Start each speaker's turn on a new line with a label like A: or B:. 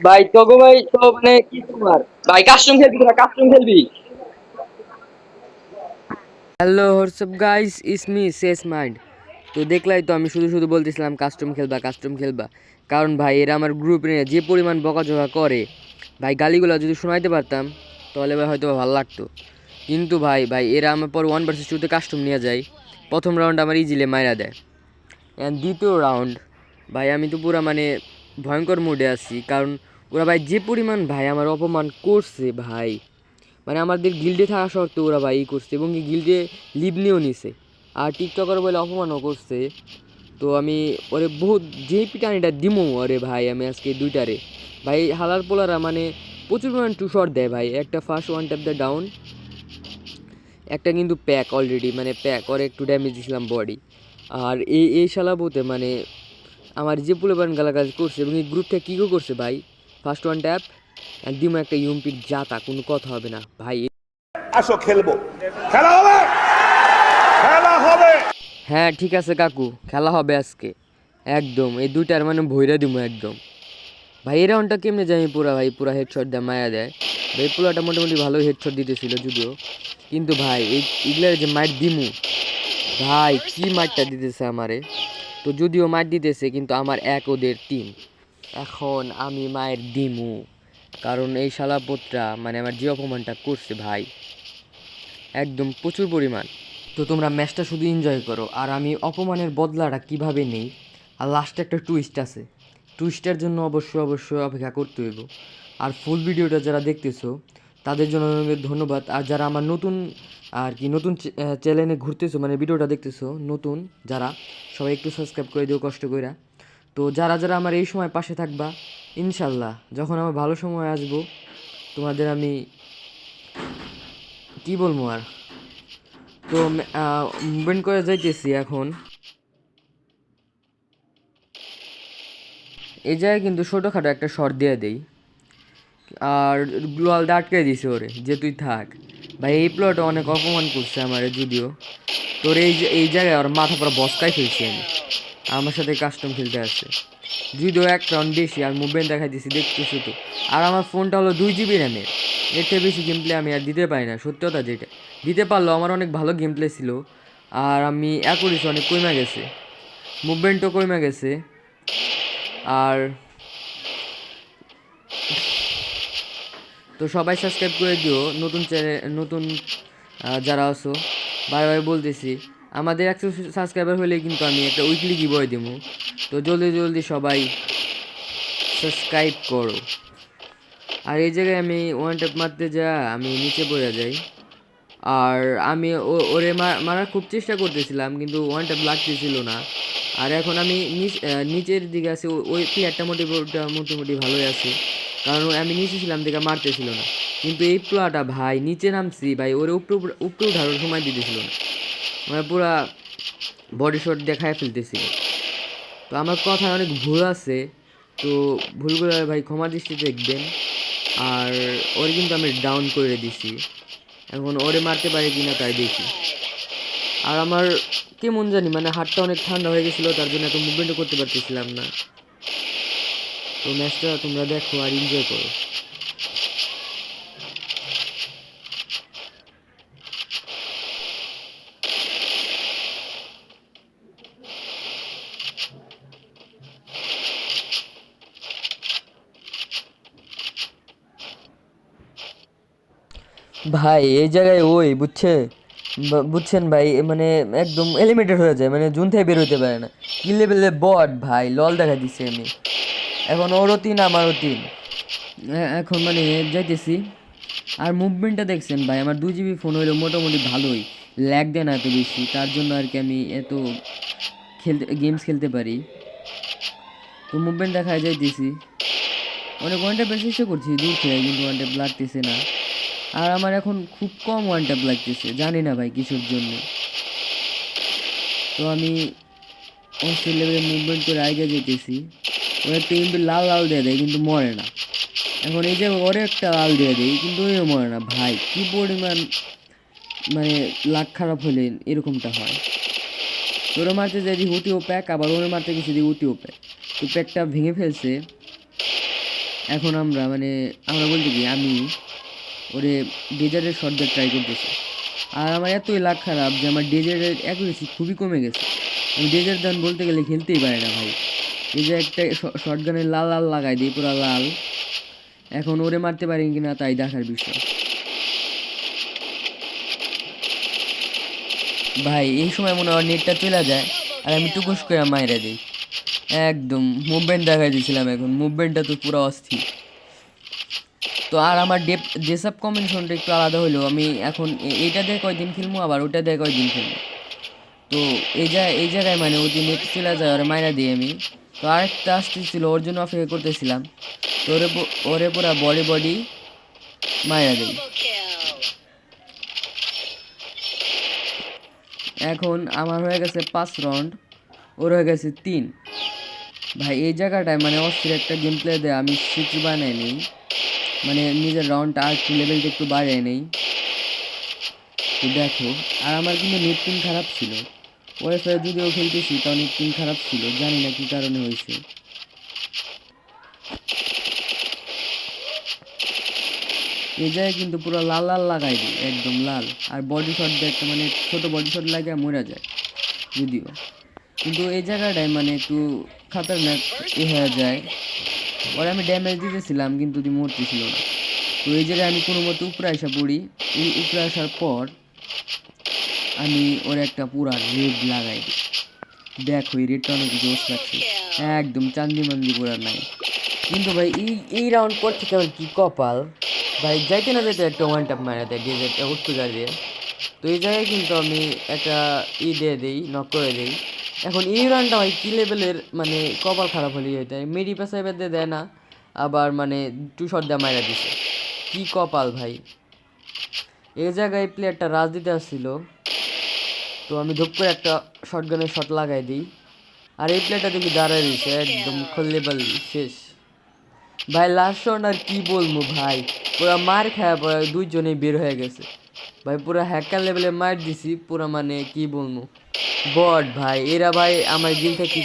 A: ভাই, তোগো ভাই তো মানে কি তোমার? ভাই কাস্টম খেলবি কাস্টম খেলবি?
B: হ্যালো হোয়াটসঅ্যাপ গাইস ইস মি শেষ মাইন্ড তো দেখলাই তো আমি শুধু শুধু বলতেছিলাম কাস্টম খেলবা কাস্টম খেলবা। কারণ ভাই, এরা আমার গ্রুপ নিয়ে যে পরিমাণ বকাঝকা করে, ভাই, গালিগুলো যদি শোনাইতে পারতাম, তাহলে ভাই হয়তো ভালো লাগতো। কিন্তু ভাই ভাই, এরা আমার পর ওয়ান ভার্সেস টুতে কাস্টম নিয়ে যায়। প্রথম রাউন্ড আমার ইজিলে মাইরা দেয়। অ্যান্ড দ্বিতীয় রাউন্ড ভাই, আমি তো পুরা মানে ভয়ঙ্কর মুডে আছি, কারণ ওরা ভাই যে পরিমাণ ভাই আমার অপমান করছে ভাই মানে আমাদের গিল্ডে থাকা সত্ত্বেও ওরা ভাই ই করছে এবং গিল্ডে লিভ নিয়েও নিছে। আর টিকটকার বলে অপমানও করছে, তো আমি ওরে বহুত যে পিটানিটা দিমো ওরে ভাই আমি আজকে দুইটারে। ভাই হালার পোলারা মানে প্রচুর পরিমাণ টু শট দেয় ভাই, একটা first one tap the down একটা কিন্তু প্যাক অলরেডি মানে প্যাক ওর একটু ড্যামেজ দিয়েছিলাম বডি আর এই এই শালাবুতে মানে আমার যে পুলেবান গালাগাজ করছে এবং এই গ্রুপটা কী কী করছে ভাই? ফার্স্ট ওয়ান ট্যাপ আর দিমো একটা ইউএমপির জাতা কোনো কথা হবে না। ভাই
C: আসো খেলব। খেলা হবে? খেলা হবে।
B: হ্যাঁ ঠিক আছে কাকু খেলা হবে আজকে। একদম এই দুইটার মানে ভৈরা দিমু একদম। ভাই এই রাউন্ডটা কেমনে জানি পুরা ভাই পুরা হেডশট দেয় মায়া দেয়। ভাই পুরাটা মোটামুটি ভালোই হেডশট দিতেছিল যদিও। কিন্তু ভাই এই এগুলার যে মাইট দিমু ভাই কি মাইটটা দিতেছে আমারে? তো যদিও মাইট দিতেছে, কিন্তু আমার এক ওদের টিম এখন আমি মায়ের দিমু। কারণ এই শালাপোত্রা মানে আমার যে অপমানটা করছে ভাই, একদম প্রচুর পরিমাণ। তো তোমরা ম্যাচটা শুধু এনজয় করো, আর আমি অপমানের বদলাটা কীভাবে নেই? আর লাস্টে একটা টুইস্ট আছে। টুইস্টের জন্য অবশ্যই অবশ্যই অপেক্ষা করতে হইব। আর ফুল ভিডিওটা যারা দেখতেছো তাদের জন্য অনেক ধন্যবাদ। আর যারা আমার নতুন, আর কি নতুন চ্যানেলে ঘুরতেছো মানে ভিডিওটা দেখতেছো, নতুন যারা, সবাই একটু সাবস্ক্রাইব করে দিও কষ্ট কইরা। তো যারা যারা আমার এই সময় পাশে থাকবা, ইনশাল্লাহ, যখন আমার ভালো সময় আসব, তোমাদের আমি, কি বলব আর? তো মুভমেন্ট করে যাইতেছি এখন। এই জায়গায় কিন্তু ছোটোখাটো একটা শর্ট দিয়ে দেই। আর গ্লোয়াল দিয়ে আটকে দিছে ওরে, যে তুই থাক। ভাই, এই প্লট অনেক অপমান করছে আমার যদিও। তোর এই এই জায়গায় ওর মাথা পরে বসকাই ফেলছি আমি। আমার সাথে কাস্টম খেলতে আসছে। যদিও এক রাউন্ড বেশি, আর মুভমেন্ট দেখাই দিছি, দেখতেছি তো। আর আমার ফোনটা হলো দুই জিবি র্যামের এর। থেকে বেশি গেম প্লে আমি আর দিতে পারি না, সত্যি কথা যেটা। দিতে পারল আমার অনেক ভালো গেম প্লে ছিল, আর আমি অ্যাকুরেসি অনেক কমে গেছে। মুভমেন্টও কমে গেছে। আর তো সবাই সাবস্ক্রাইব করে দিও, নতুন চ্যানেল নতুন যারা আছো, বারে বারে বলতেছি, আমাদের একশো সাবস্ক্রাইবার হলে কিন্তু আমি একটা উইকলি গিবয় দেবো তো জলদি জলদি সবাই সাবস্ক্রাইব করো। আর এই জায়গায় আমি ওয়ান ট্যাপ মারতে যা, আমি নিচে পড়ে যাই। আর আমি ওরে মারার খুব চেষ্টা করতেছিলাম, কিন্তু ওয়ান ট্যাপ লাগতেছিল না। আর এখন আমি নিচ- নিচের দিকে আছি ওই প্লেয়ারটা মোটামুটি মোটামুটি ভালোই আছে। কারণ আমি নিচে ছিলাম দেখে মারতেছিল না। কিন্তু এই প্লেয়ারটা ভাই, নিচে নামছি ভাই, ওরে উপরে উপরে- উঠানোর সময় দিতেছিল না। মানে পুরা বডি শট দেখায় ফেলতেছিল। তো আমার কথায় অনেক ভুল আছে, তো ভুলগুলো ভাই ক্ষমা দৃষ্টি দেখবেন। আর ওর কিন্তু আমি ডাউন করে দিছি। এখন ওরে মারতে পারি কিনা তাই দেখি। আর আমার কেমন জানি মানে হাতটা অনেক ঠান্ডা হয়ে গেছিল, তার জন্য এত মুভমেন্টও করতে পারতেছিলাম না। তো ম্যাচটা তোমরা দেখো আর এনজয় করো। ভাই, এই জায়গায় ওই, বুঝছে? বুঝছেন ভাই মানে একদম এলিমেটেড হয়ে যায় মানে জুন থেকে বের হতে পারে না। কি লেভেলে বট ভাই, লল দেখা দিচ্ছি আমি। এখন ওরও তিন আমারও তিন এখন মানে যাইতেছি। আর মুভমেন্টটা দেখছেন ভাই, আমার দু জিবি ফোন হইল মোটামুটি ভালোই। ল্যাগ দেয় না এত বেশি, তার জন্য আর কি আমি এত খেলতে গেমস খেলতে পারি। তো মুভমেন্ট দেখায় যাইতেছি। অনেক ওয়ান ট্যাপের চেষ্টা করছি, দূর থেকে, কিন্তু ওয়ান ট্যাপ লাগতেছে না। আর আমার এখন খুব কম ওয়ান ট্যাপ লাগতেছে, জানি না ভাই কিসের জন্য। তো আমি অস্ট্রেল লেভেলে মুভমেন্ট করে আগে যেতেছি ও একটা কিন্তু লাল লাল দিয়ে দেয়, কিন্তু মরে না। এখন এই যে ওরে একটা লাল দিয়ে দেয়, কিন্তু ওইও মরে না। ভাই, কি পরিমাণ মানে লাখ খারাপ হলে এরকমটা হয়? তোরা মারতে যাই দি হুতিও প্যাক, আবার ওরে মারতে গেছি দি উতিও প্যাক। তো প্যাকটা ভেঙে ফেলছে। এখন আমরা মানে আমরা বলতে কি, আমি ওরে ডেজার্টের শট ট্রাই করতেছি। আর আমার এতই লাখ খারাপ যে আমার ডেজার্টের অ্যাকুরেসি খুবই কমে গেছে। আমি ডেজার্ট দান বলতে গেলে খেলতেই পারি না ভাই। এই যে একটা শর্ট গানের লাল লাল লাগাই দিই, পুরো লাল। এখন ওরে মারতে পারি কিনা তাই দেখার বিষয়। ভাই, এই সময় মনে হয় নেটটা চলে যায়, আর আমি টুকুস করে মাইরে দিই। একদম মুভমেন্ট দেখাই দিয়েছিলাম এখন মুভমেন্টটা তো পুরো অস্থির। তো আর আমার ডেপ যেসব কম্বিনেশনটা একটু আলাদা হলো আমি এখন এইটা দিয়ে কয়দিন খেলব আবার ওটা দিয়ে কয়দিন খেলব তো এই জায়গায় এই জায়গায় মানে ওই নেট চলে যায় আর মাইরা দিই আমি। তো আরেকটা আসতেছিল ওর জন্য অপেক্ষা করতেছিলাম। তো ওরে ওরে পুরা বডি বডি মায়া দিই। এখন আমার হয়ে গেছে পাঁচ রাউন্ড ওর হয়ে গেছে তিন। ভাই, এই জায়গাটায় মানে অস্থির একটা গেম প্লে দেয় আমি সিক্স বানাই নেই। মানে নিজের রাউন্ডটা আর লেভেলটা একটু বাড়িয়ে নেই। দেখো, আর আমার কিন্তু নেট খারাপ ছিল। ওয়াইফাই যদিও খেলতেছি তাও অনেক পিন খারাপ ছিল, জানি না কী কারণে হয়েছে। এই জায়গায় কিন্তু পুরো লাল লাল লাগাই দিই, একদম লাল। আর বডি শট একটা মানে ছোট বডি শট লাগে মরে যায়, যদিও। কিন্তু এই জায়গাটায় মানে একটু খাতারনাক এ হয়ে যায়। ওরা আমি ড্যামেজ দিতেছিলাম, কিন্তু মরতেছিল না। তো এই জায়গায় আমি কোনো মতো উপরে আসা পড়ি। উপরে আসার পর আমি ওর একটা পুরা রেড লাগাই দিই। দেখো এই রেডটা অনেক জোস লাগছে। একদম চান্দি মান্দি পুরা নাই। কিন্তু ভাই, এই এই রাউন্ড পর থেকে আমার কি কপাল? ভাই, যাইতে না যাইতে একটা ওয়ান টাপ মারা দেয় ডেজার্টটা উঠতে দিয়ে। তো এই জায়গায় কিন্তু আমি একটা ই দিয়ে দিই নক করে দিই। এখন এই রানটা ভাই, কী লেভেলের মানে কপাল খারাপ হলেই হইতে মেডি পেশায় বেঁধে দেয় না, আবার মানে টু শট দিয়ে মারা দিছে। কি কপাল ভাই। এই জায়গায় প্লেয়ারটা রাজ দিতে আসছিল। তো আমি ধূপ করে একটা শটগানের শট লাগাই দিই। আর এই প্লেটা দেখি দাঁড়ায় রয়েছে, একদম খল্লেবাল শেষ। ভাই লাস্ট রাউন্ড আর কি বলব ভাই? পুরা মার খায় পরে দুইজনেই বের হয়ে গেছে। ভাই, পুরা হ্যাকার লেভেলে মার দিছি, পুরা মানে কি বলব? বট ভাই, এরা ভাই আমার গিল থেকে